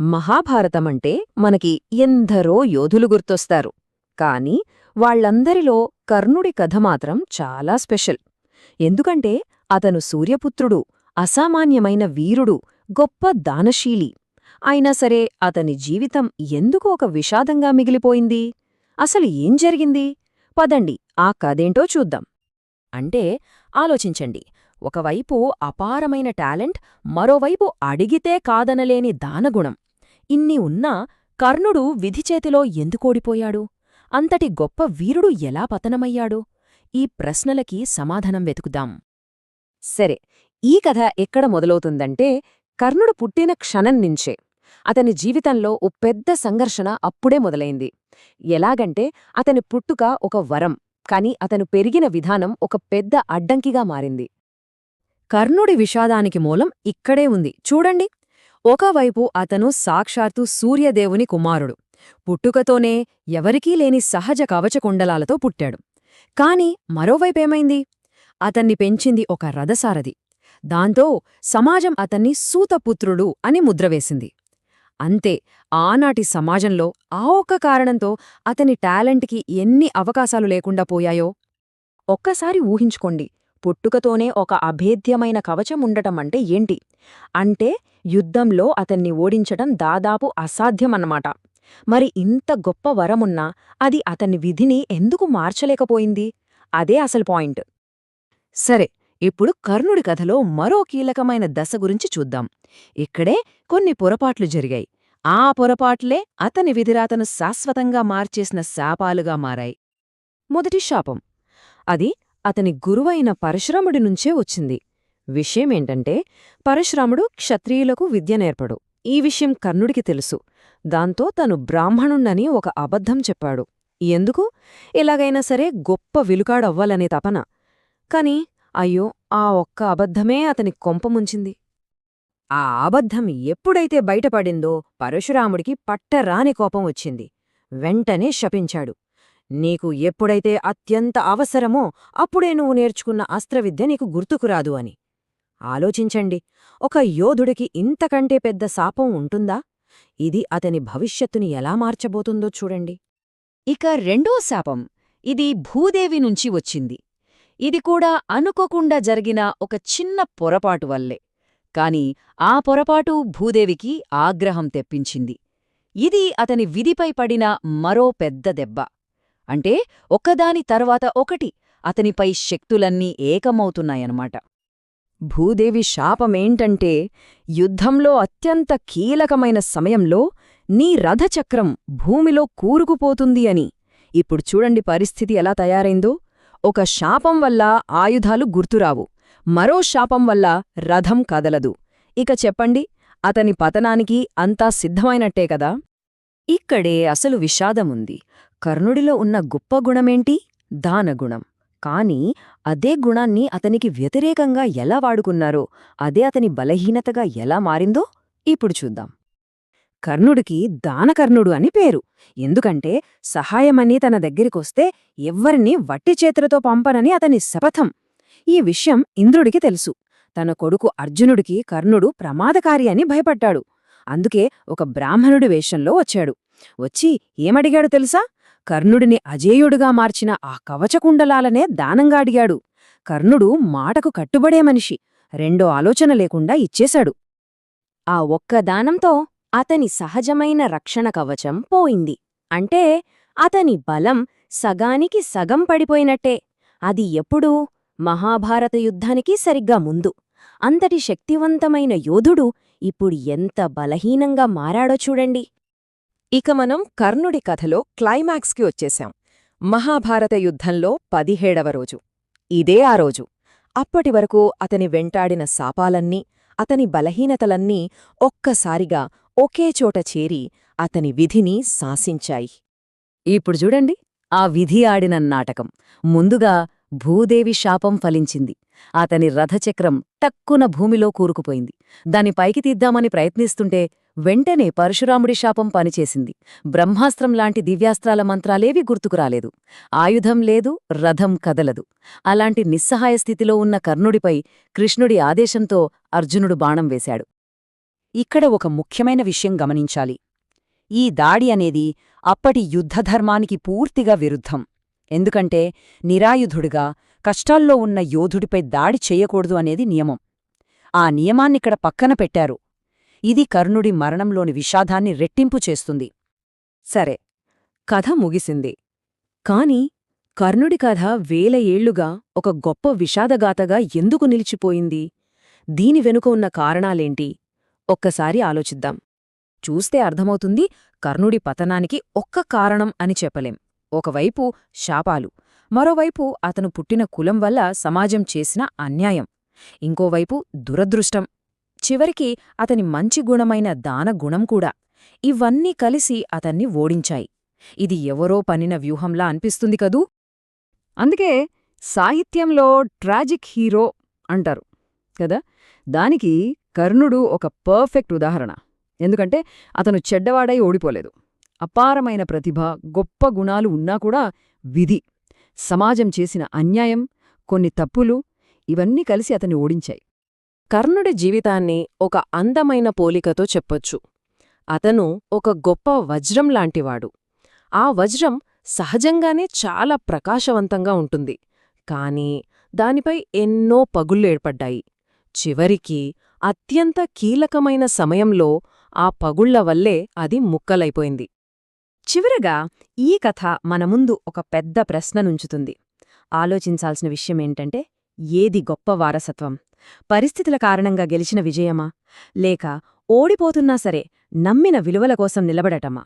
మహాభారతమంటే మనకి ఎందరో యోధులు గుర్తొస్తారు. కాని వాళ్ళందరిలో కర్ణుడి కథ మాత్రం చాలా స్పెషల్. ఎందుకంటే అతను సూర్యపుత్రుడు అసామాన్యమైన వీరుడు గొప్ప దానశీలి. అయినా సరే అతని జీవితం ఎందుకు ఒక విషాదంగా మిగిలిపోయింది? అసలు ఏం జరిగింది? పదండి ఆ కథేంటో చూద్దాం. అంటే ఆలోచించండి ఒకవైపు అపారమైన టాలెంట్ మరోవైపు అడిగితే కాదనలేని దానగుణం. ఇన్ని ఉన్నా కర్ణుడు విధిచేతిలో ఎందుకోడిపోయాడు అంతటి గొప్ప వీరుడు ఎలా పతనమయ్యాడు? ఈ ప్రశ్నలకి సమాధానం వెతుకుదాం. సరే ఈ కథ ఎక్కడ మొదలవుతుందంటే కర్ణుడు పుట్టిన క్షణం నుంచే. అతని జీవితంలో ఓ పెద్ద సంఘర్షణ అప్పుడే మొదలైంది. ఎలాగంటే అతని పుట్టుక ఒక వరం కాని అతను పెరిగిన విధానం ఒక పెద్ద అడ్డంకిగా మారింది. కర్ణుడి విషాదానికి మూలం ఇక్కడే ఉంది. చూడండి. ఒకవైపు అతను సాక్షాత్తు సూర్యదేవుని కుమారుడు. పుట్టుకతోనే ఎవరికీ లేని సహజ కవచకుండలాలతో పుట్టాడు. కాని మరోవైపేమైంది? అతన్ని పెంచింది ఒక రథసారథి. దాంతో సమాజం అతన్ని సూతపుత్రుడు అని ముద్రవేసింది అంతే ఆనాటి సమాజంలో ఆ ఒక్క కారణంతో అతని టాలెంట్కి ఎన్ని అవకాశాలు లేకుండా పోయాయో? ఒక్కసారి ఊహించుకోండి. పుట్టుకతోనే ఒక అభేద్యమైన కవచం ఉండటం అంటే ఏంటి? అంటే యుద్ధంలో అతన్ని ఓడించటం దాదాపు అసాధ్యమన్నమాట. మరి ఇంత గొప్ప వరమున్నా అది అతని విధిని ఎందుకు మార్చలేకపోయింది? అదే అసలు పాయింట్. సరే ఇప్పుడు కర్ణుడి కథలో మరో కీలకమైన దశ గురించి చూద్దాం. ఇక్కడే కొన్ని పొరపాట్లు జరిగాయి. ఆ పొరపాట్లే అతని విధిరాతను శాశ్వతంగా మార్చేసిన శాపాలుగా మారాయి. మొదటి శాపం. అది అతని గురువైన పరశురాముడి నుంచే వచ్చింది. విషయమేంటంటే పరశురాముడు క్షత్రియులకు విద్య నేర్పడు. ఈ విషయం కర్ణుడికి తెలుసు. దాంతో తను బ్రాహ్మణుణ్ణని ఒక అబద్ధం చెప్పాడు. ఎందుకు? ఎలాగైనా సరే గొప్ప విలుకాడవ్వాలనే తపన. కాని అయ్యో ఆ ఒక్క అబద్ధమే అతని కొంపముంచింది ఆ అబద్ధం ఎప్పుడైతే బయటపడిందో పరశురాముడికి పట్టరాని కోపం వచ్చింది. వెంటనే శపించాడు. నీకు ఎప్పుడైతే అత్యంత అవసరమో అప్పుడే నువ్వు నేర్చుకున్న అస్త్రవిద్య నీకు గుర్తుకురాదు అని. ఆలోచించండి ఒక యోధుడికి ఇంతకంటే పెద్ద శాపం ఉంటుందా? ఇది అతని భవిష్యత్తుని ఎలా మార్చబోతుందో చూడండి. ఇక రెండో శాపం ఇది భూదేవి నుంచి వచ్చింది. ఇది కూడా అనుకోకుండా జరిగిన ఒక చిన్న పొరపాటు వల్లే. కాని ఆ పొరపాటు భూదేవికి ఆగ్రహం తెప్పించింది. ఇది అతని విధిపై పడిన మరో పెద్ద దెబ్బ. అంటే ఒకదాని తర్వాత ఒకటి అతనిపై శక్తులన్నీ ఏకమవుతున్నాయన్నమాట. భూదేవి శాపమేంటంటే యుద్ధంలో అత్యంత కీలకమైన సమయంలో నీ రథచక్రం భూమిలో కూరుకుపోతుంది అని. ఇప్పుడు చూడండి పరిస్థితి ఎలా తయారైందో. ఒక శాపం వల్ల ఆయుధాలు గుర్తురావు మరో శాపం వల్ల రథం కదలదు. ఇక చెప్పండి అతని పతనానికి అంతా సిద్ధమైనట్టే కదా? ఇక్కడే అసలు విషాదముంది. కర్ణుడిలో ఉన్న గొప్ప గుణమేంటి? దానగుణం. కాని అదే గుణాన్ని అతనికి వ్యతిరేకంగా ఎలా వాడుకున్నారో అదే అతని బలహీనతగా ఎలా మారిందో ఇప్పుడు చూద్దాం. కర్ణుడికి దానకర్ణుడు అని పేరు. ఎందుకంటే సహాయమని తన దగ్గరికొస్తే ఎవ్వరినీ వట్టి చేతులతో పంపనని అతని శపథం. ఈ విషయం ఇంద్రుడికి తెలుసు. తన కొడుకు అర్జునుడికి కర్ణుడు ప్రమాదకారి అని భయపడ్డాడు. అందుకే ఒక బ్రాహ్మణుడి వేషంలో వచ్చాడు. వచ్చి ఏమడిగాడు తెలుసా? కర్ణుడిని అజేయుడుగా మార్చిన ఆ కవచకుండలాలనే దానంగా అడిగాడు. కర్ణుడు మాటకు కట్టుబడే మనిషి రెండో ఆలోచన లేకుండా ఇచ్చేశాడు. ఆ ఒక్క దానంతో అతని సహజమైన రక్షణ కవచం పోయింది. అంటే అతని బలం సగానికి సగం పడిపోయినట్టే. అది ఎప్పుడూ మహాభారత యుద్ధానికి సరిగ్గా ముందు. అంతటి శక్తివంతమైన యోధుడు ఇప్పుడు ఎంత బలహీనంగా మారాడో చూడండి. ఇక మనం కర్ణుడి కథలో క్లైమాక్స్కి వచ్చేశాం. మహాభారత యుద్ధంలో పదిహేడవ రోజు. ఇదే ఆ రోజు. అప్పటివరకు అతని వెంటాడిన శాపాలన్నీ అతని బలహీనతలన్నీ ఒక్కసారిగా ఒకే చోట చేరి అతని విధిని శాసించాయి. ఇప్పుడు చూడండి ఆ విధి ఆడిన నాటకం. ముందుగా భూదేవి శాపం ఫలించింది. అతని రథచక్రం టక్కున భూమిలో కూరుకుపోయింది. దాని పైకి తీద్దామని ప్రయత్నిస్తుంటే వెంటనే పరశురాముడి శాపం పనిచేసింది. బ్రహ్మాస్త్రం లాంటి దివ్యాస్త్రాల మంత్రాలేవి గుర్తుకురాలేదు ఆయుధం లేదు రథం కదలదు. అలాంటి నిస్సహాయ స్థితిలో ఉన్న కర్ణుడిపై కృష్ణుడి ఆదేశంతో అర్జునుడు బాణం వేశాడు. ఇక్కడ ఒక ముఖ్యమైన విషయం గమనించాలి. ఈ దాడి అనేది అప్పటి యుద్ధధర్మానికి పూర్తిగా విరుద్ధం. ఎందుకంటే నిరాయుధుడిగా కష్టాల్లో ఉన్న యోధుడిపై దాడి చేయకూడదు అనేది నియమం. ఆ నియమాన్నిక్కడ పక్కన పెట్టారు. ఇది కర్ణుడి మరణంలోని విషాదాన్ని రెట్టింపు చేస్తుంది. సరే కథ ముగిసింది. కాని కర్ణుడి కథ వేల ఏళ్ళుగా ఒక గొప్ప విషాదగాథగా ఎందుకు నిలిచిపోయింది? దీని వెనుక ఉన్న కారణాలేంటి? ఒక్కసారి ఆలోచిద్దాం. చూస్తే అర్థమవుతుంది కర్ణుడి పతనానికి ఒక్క కారణం అని చెప్పలేం. ఒకవైపు శాపాలు మరోవైపు అతను పుట్టిన కులం వల్ల సమాజం చేసిన అన్యాయం ఇంకోవైపు దురదృష్టం. చివరికి అతని మంచి గుణమైన దానగుణం కూడా. ఇవన్నీ కలిసి అతన్ని ఓడించాయి. ఇది ఎవరో పనిన వ్యూహంలా అనిపిస్తుంది కదూ? అందుకే సాహిత్యంలో ట్రాజిక్ హీరో అంటారు కదా? దానికి కర్ణుడు ఒక పర్ఫెక్ట్ ఉదాహరణ. ఎందుకంటే అతను చెడ్డవాడై ఓడిపోలేదు. అపారమైన ప్రతిభ గొప్ప గుణాలు ఉన్నా కూడా విధి సమాజం చేసిన అన్యాయం కొన్ని తప్పులు ఇవన్నీ కలిసి అతన్ని ఓడించాయి. కర్ణుడి జీవితాన్ని ఒక అందమైన పోలికతో చెప్పొచ్చు. అతను ఒక గొప్ప వజ్రం లాంటివాడు. ఆ వజ్రం సహజంగానే చాలా ప్రకాశవంతంగా ఉంటుంది. కాని దానిపై ఎన్నో పగుళ్ళేర్పడ్డాయి చివరికి అత్యంత కీలకమైన సమయంలో ఆ పగుళ్ళ వల్లే అది ముక్కలైపోయింది. చివరగా ఈ కథ మన ముందు ఒక పెద్ద ప్రశ్ననుంచుతుంది. ఆలోచించాల్సిన విషయమేంటంటే ఏది గొప్ప వారసత్వం? పరిస్థితుల కారణంగా గెలిచిన విజయమా? లేక ఓడిపోతున్నా సరే నమ్మిన విలువల కోసం నిలబడటమా?